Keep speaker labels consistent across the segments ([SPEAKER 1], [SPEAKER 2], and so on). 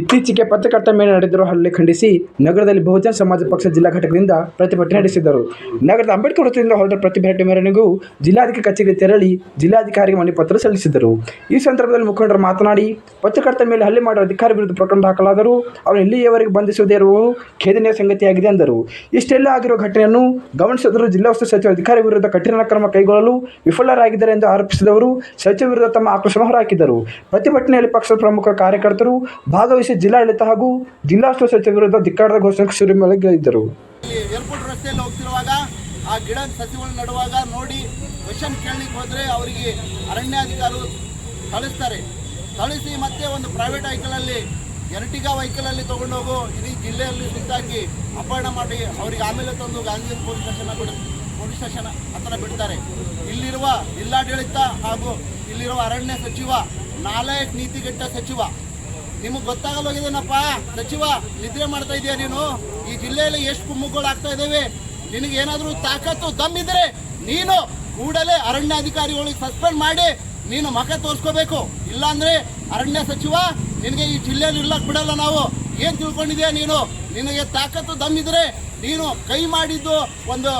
[SPEAKER 1] ಇತ್ತೀಚೆಗೆ ಪತ್ರಕರ್ತ ಮೇಲೆ ನಡೆದಿರುವ ಹಲ್ಲೆ ಖಂಡಿಸಿ ನಗರದಲ್ಲಿ ಬಹುಜನ ಸಮಾಜ ಪಕ್ಷ ಜಿಲ್ಲಾ ಘಟಕದಿಂದ ಪ್ರತಿಭಟನೆ ನಡೆಸಿದರು. ನಗರದ ಅಂಬೇಡ್ಕರ್ ವೃತ್ತದಿಂದ ಹೊರಟ ಪ್ರತಿಭಟನೆ ಮೇರೆಗೂ ಜಿಲ್ಲಾಧಿಕಾರಿ ಕಚೇರಿಗೆ ತೆರಳಿ ಜಿಲ್ಲಾಧಿಕಾರಿಗೆ ಮನವಿ ಪತ್ರ ಸಲ್ಲಿಸಿದರು. ಈ ಸಂದರ್ಭದಲ್ಲಿ ಮುಖಂಡರು ಮಾತನಾಡಿ, ಪತ್ರಕರ್ತ ಮೇಲೆ ಹಲ್ಲೆ ಮಾಡುವ ಅಧಿಕಾರಿ ವಿರುದ್ಧ ಪ್ರಕರಣ ದಾಖಲಾದರೂ ಅವರು ಇಲ್ಲಿಯವರೆಗೆ ಬಂಧಿಸುವುದೇ ಇರುವುದು ಖೇದನೀಯ ಸಂಗತಿಯಾಗಿದೆ ಎಂದರು. ಇಷ್ಟೆಲ್ಲ ಆಗಿರುವ ಘಟನೆಯನ್ನು ಗಮನಿಸಿದರೂ ಜಿಲ್ಲಾ ಉಸ್ತುವಾರಿ ಸಚಿವ ಅಧಿಕಾರಿ ವಿರುದ್ಧ ಕಠಿಣ ಕ್ರಮ ಕೈಗೊಳ್ಳಲು ವಿಫಲರಾಗಿದ್ದಾರೆ ಎಂದು ಆರೋಪಿಸಿದವರು ಸಚಿವ ವಿರುದ್ಧ ತಮ್ಮ ಆಕ್ರೋಶ ಹೊರಹಾಕಿದರು ಪ್ರತಿಭಟನೆಯಲ್ಲಿ ಪಕ್ಷದ ಪ್ರಮುಖ ಕಾರ್ಯಕರ್ತರು ಭಾಗವಹಿಸಿ ಜಿಲ್ಲಾಡಳಿತ ಹಾಗೂ ಜಿಲ್ಲಾ ಉಸ್ತುವಾರಿ ಸಚಿವ ವಿರುದ್ಧ ಧಿಕ್ಕಾರದ ಘೋಷಣೆ ಶುರು
[SPEAKER 2] ಏರ್ಪೋರ್ಟ್ ರಸ್ತೆಯಲ್ಲಿ ಹೋಗ್ತಿರುವಾಗ ಆ ಗಿಡ ಸಸಿಗಳು ನಡುವಾಗ ನೋಡಿ ಕ್ವಶನ್ ಕೇಳಲಿಕ್ಕೆ ಹೋದ್ರೆ ಅವರಿಗೆ ಅರಣ್ಯಾಧಿಕಾರಿ ಕಳಿಸ್ತಾರೆ ಕಳಿಸಿ ಮತ್ತೆ ಒಂದು ಪ್ರೈವೇಟ್ ವೆಹಿಕಲಲ್ಲಿ ಎರಟಿಗಾ ವೆಹಿಕಲಲ್ಲಿ ತಗೊಂಡೋಗು, ಇಡೀ ಜಿಲ್ಲೆಯಲ್ಲಿ ಸುತ್ತಾಕಿ ಅಪಹರಣ ಮಾಡಿ ಅವರಿಗೆ ಆಮೇಲೆ ತಂದು ಗಾಂಧಿ ಪೊಲೀಸ್ ಸ್ಟೇಷನ್ ಬಿಡ, ಪೊಲೀಸ್ ಸ್ಟೇಷನ್ ಹತ್ರ ಬಿಡ್ತಾರೆ. ಇಲ್ಲಿರುವ ಜಿಲ್ಲಾಡಳಿತ ಹಾಗೂ ಇಲ್ಲಿರುವ ಅರಣ್ಯ ಸಚಿವ, ನಾಲಾಯಕ್ ನೀತಿಗೆಟ್ಟ ಸಚಿವ ನಿಮಗೆ ಗೊತ್ತಾಗಲ್ಲೋಗಿದೇನಪ್ಪ ಸಚಿವ, ನಿದ್ರೆ ಮಾಡ್ತಾ ಇದೀಯ ನೀನು? ಈ ಜಿಲ್ಲೆಯಲ್ಲಿ ಎಷ್ಟು ಕುಮ್ಮುಗಳು ಆಗ್ತಾ ಇದ್ದಾವೆ ನಿನಗೆ ಏನಾದರೂ ತಾಕತ್ತು ದಮ್ಮಿದ್ರೆ ನೀನು ಕೂಡಲೇ ಅರಣ್ಯ ಅಧಿಕಾರಿಗಳಿಗೆ ಸಸ್ಪೆಂಡ್ ಮಾಡಿ ನೀನು ಮಖ ತೋರಿಸ್ಕೋಬೇಕು. ಇಲ್ಲಾಂದ್ರೆ ಅರಣ್ಯ ಸಚಿವ, ನಿನಗೆ ಈ ಜಿಲ್ಲೆಯಲ್ಲಿ ಇಲ್ಲಕ್ಕೆ ಬಿಡಲ್ಲ ನಾವು. ಏನ್ ತಿಳ್ಕೊಂಡಿದ್ಯಾ ನೀನು? ನಿನಗೆ ತಾಕತ್ತು ದಮ್ಮಿದ್ರೆ ನೀನು ಕೈ ಮಾಡಿದ್ದು ಒಂದು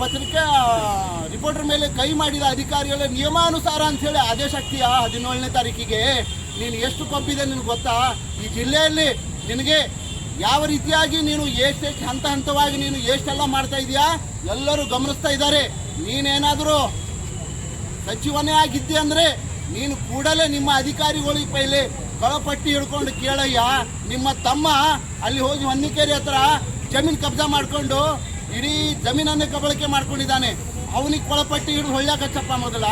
[SPEAKER 2] ಪತ್ರಿಕೆ ರಿಪೋರ್ಟರ್ ಮೇಲೆ ಕೈ ಮಾಡಿದ ಅಧಿಕಾರಿಗಳ ನಿಯಮಾನುಸಾರ ಅಂತೇಳಿ ಅದೇ ಶಕ್ತಿಯ ಹದಿನೇಳನೇ ತಾರೀಕಿಗೆ. ನೀನು ಎಷ್ಟು ಕೊಬ್ಬಿದೆ ನಿನಗೆ ಗೊತ್ತಾ? ಈ ಜಿಲ್ಲೆಯಲ್ಲಿ ನಿನಗೆ ಯಾವ ರೀತಿಯಾಗಿ ನೀನು ಎಷ್ಟೆಷ್ಟು ಹಂತ ಹಂತವಾಗಿ ನೀನು ಎಷ್ಟೆಲ್ಲ ಮಾಡ್ತಾ ಇದೀಯಾ? ಎಲ್ಲರೂ ಗಮನಿಸ್ತಾ ಇದ್ದಾರೆ. ನೀನೇನಾದರೂ ಸಚಿವನೇ ಆಗಿದ್ದೆ ಅಂದರೆ ನೀನು ಕೂಡಲೇ ನಿಮ್ಮ ಅಧಿಕಾರಿಗಳಿಗೆ ಪೈಲೆ ಕಳಪಟ್ಟಿ ಹಿಡ್ಕೊಂಡು ಕೇಳಯ್ಯ, ನಿಮ್ಮ ತಮ್ಮ ಅಲ್ಲಿ ಹೋಗಿ ಹೊನ್ನಿಕೇರಿ ಹತ್ರ ಜಮೀನು ಕಬ್ಜಾ ಮಾಡ್ಕೊಂಡು ಇಡೀ ಜಮೀನನ್ನೇ ಕಬಳಿಕೆ ಮಾಡ್ಕೊಂಡಿದ್ದಾನೆ. ಅವನಿಗೆ ಕೊಳಪಟ್ಟಿ ಹಿಡಿದು ಹೊಳ್ಯಾಕಚ್ಚಪ್ಪ ಮೊದಲ.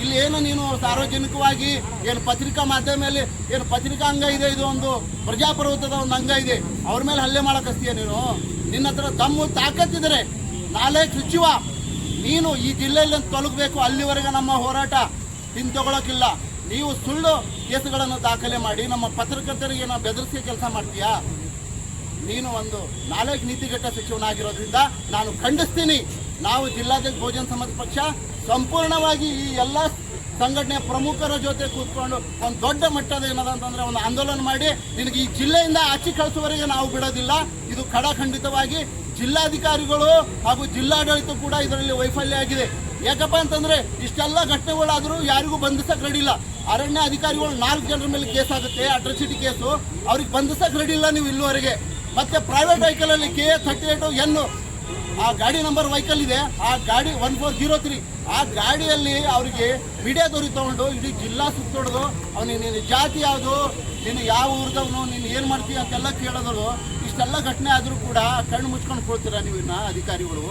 [SPEAKER 2] ಇಲ್ಲಿ ಏನು ನೀನು ಸಾರ್ವಜನಿಕವಾಗಿ ಏನು ಪತ್ರಿಕಾ ಮಾಧ್ಯಮದಲ್ಲಿ ಏನು ಪತ್ರಿಕಾ ಅಂಗ ಇದೆ, ಇದು ಒಂದು ಪ್ರಜಾಪ್ರಭುತ್ವದ ಒಂದು ಅಂಗ ಇದೆ. ಅವ್ರ ಮೇಲೆ ಹಲ್ಲೆ ಮಾಡಕಸ್ತೀಯ ನೀನು? ನಿನ್ನ ಹತ್ರ ತಮ್ಮ ತಾಕತ್ತಿದ್ರೆ ನಾಳೆ ಸಚಿವ ನೀನು ಈ ಜಿಲ್ಲೆಯಲ್ಲಿ ತೊಲಗಬೇಕು, ಅಲ್ಲಿವರೆಗೆ ನಮ್ಮ ಹೋರಾಟ ಹಿಂತಗೊಳ್ಳೋಕ್ಕಿಲ್ಲ ನೀವು ಸುಳ್ಳು ಕೇಸುಗಳನ್ನು ದಾಖಲೆ ಮಾಡಿ ನಮ್ಮ ಪತ್ರಕರ್ತರಿಗೆ ನಾವು ಬೆದರಿಸಿ ಕೆಲಸ ಮಾಡ್ತೀಯಾ? ನೀನು ಒಂದು ನಾಲ್ಕು ನೀತಿಗಟ್ಟ ಸಚಿವನಾಗಿರೋದ್ರಿಂದ ನಾನು ಖಂಡಿಸ್ತೀನಿ. ನಾವು ಜಿಲ್ಲಾಧ್ಯಕ್ಷ ಭೋಜನ ಸಮಾಜ ಪಕ್ಷ ಸಂಪೂರ್ಣವಾಗಿ ಈ ಎಲ್ಲ ಸಂಘಟನೆಯ ಪ್ರಮುಖರ ಜೊತೆ ಕೂತ್ಕೊಂಡು ಒಂದು ದೊಡ್ಡ ಮಟ್ಟದ ಏನದ ಅಂತಂದ್ರೆ ಒಂದು ಆಂದೋಲನ ಮಾಡಿ ನಿನಗೆ ಈ ಜಿಲ್ಲೆಯಿಂದ ಆಚೆ ಕಳಿಸುವವರೆಗೆ ನಾವು ಬಿಡೋದಿಲ್ಲ. ಇದು ಖಡಾಖಂಡಿತವಾಗಿ ಜಿಲ್ಲಾಧಿಕಾರಿಗಳು ಹಾಗೂ ಜಿಲ್ಲಾಡಳಿತ ಕೂಡ ಇದರಲ್ಲಿ ವೈಫಲ್ಯ ಆಗಿದೆ. ಯಾಕಪ್ಪ ಅಂತಂದ್ರೆ ಇಷ್ಟೆಲ್ಲ ಘಟನೆಗಳಾದರೂ ಯಾರಿಗೂ ಬಂಧಿಸಕ್ ರೆಡಿ ಇಲ್ಲ ಅರಣ್ಯ ಅಧಿಕಾರಿಗಳು ನಾಲ್ಕು ಜನರ ಮೇಲೆ ಕೇಸ್ ಆಗುತ್ತೆ ಅಟ್ರಸಿಟಿ ಕೇಸು. ಅವ್ರಿಗೆ ಬಂಧಿಸಕ್ ರೆಡಿ ಇಲ್ಲ ನೀವು ಇಲ್ಲಿವರೆಗೆ. ಮತ್ತೆ ಪ್ರೈವೇಟ್ ವೆಹಿಕಲ್ ಅಲ್ಲಿ K A thirty eight N ಆ ಗಾಡಿ ನಂಬರ್ ವೆಹಿಕಲ್ ಇದೆ. ಆ ಗಾಡಿ ಒನ್ ಫೋರ್ ಜೀರೋ ತ್ರೀ ಆ ಗಾಡಿಯಲ್ಲಿ ಅವರಿಗೆ ದೊರಿ ತಗೊಂಡು ಇಡೀ ಜಿಲ್ಲಾ ಸುತ್ತೋಡೋದು ಅವನಿಗೆ ನಿನ್ನ ಜಾತಿ ಯಾವುದು ನೀನು ಯಾವ ಊರ್ದವನು, ನೀನು ಏನು ಮಾಡ್ತೀಯ ಅಂತೆಲ್ಲ ಕೇಳೋದು ಇಷ್ಟೆಲ್ಲ ಘಟನೆ ಆದರೂ ಕೂಡ ಕಣ್ಣು ಮುಚ್ಕೊಂಡು ಕೊಡ್ತೀರಾ ನೀವು ಇನ್ನ ಅಧಿಕಾರಿಗಳು?